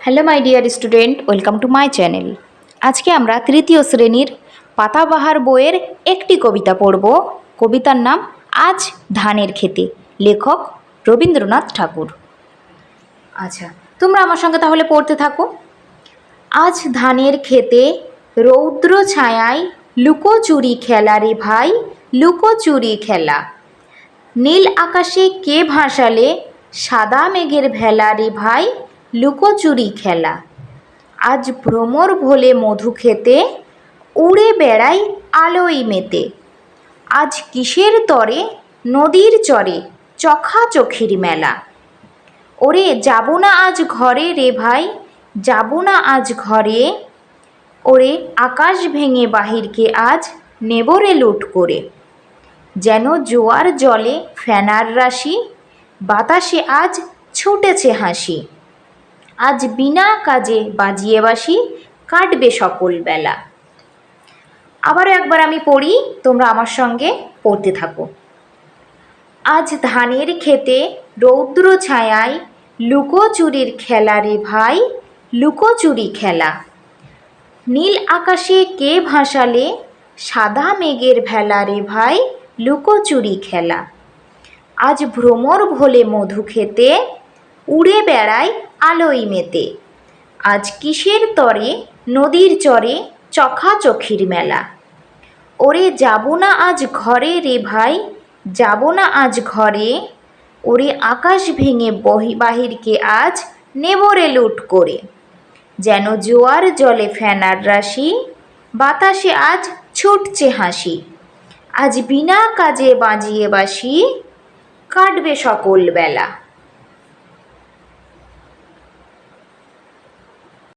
Hello my dear student welcome to my channel আজকে আমরা তৃতীয় শ্রেণির পাতাবাহার বইয়ের একটি কবিতা পড়ব। কবিতার নাম আজ ধানের খেতে। লেখক রবীন্দ্রনাথ ঠাকুর। আচ্ছা তোমরা আমার সঙ্গে তাহলে পড়তে থাকো। আজ ধানের খেতে রৌদ্র ছায়ায় লুকোচুরি খেলা রে ভাই লুকোচুরি খেলা। নীল আকাশে কে ভাসালে সাদা মেঘের ভেলা রে ভাই লুকোচুরি খেলা। আজ ভ্রমর ভোলে মধু খেতে, উড়ে বেড়াই আলোয় মেতে। আজ কিসের তরে, নদীর চরে, চখা চোখের মেলা। ওরে, যাব না আজ ঘরে রে ভাই, যাব না আজ ঘরে। ওরে, আকাশ ভেঙে বাহিরকে আজ নেবরে লুট করে। যেন জোয়ার জলে ফেনার রাশি, বাতাসে আজ ছুটেছে হাসি। আজ বিনা কাজে বাজিয়ে বাসি কাটবে সকল বেলা। আবারও একবার আমি পড়ি, তোমরা আমার সঙ্গে পড়তে থাকো। আজ ধানের খেতে রৌদ্র ছায়ায় লুকোচুরির খেলা রে ভাই, লুকোচুরি খেলা। নীল আকাশে কে ভাসালে সাদা মেঘের ভেলা রে ভাই, লুকোচুরি খেলা। আজ ভ্রমর ভোলে মধু খেতে উড়ে বেড়ায় আলোয় মেতে। আজ কিসের তরে, নদীর চরে চখাচখির মেলা। ওরে যাব না আজ ঘরে রে ভাই, যাব না আজ ঘরে। ওরে আকাশ ভেঙে বহি, বাহিরকে আজ নেবরে লুট করে। যেন জোয়ার জলে ফেনার রাশি, বাতাসে আজ ছুটছে হাসি। আজ বিনা কাজে বাজিয়ে বাসি কাটবে সকল বেলা।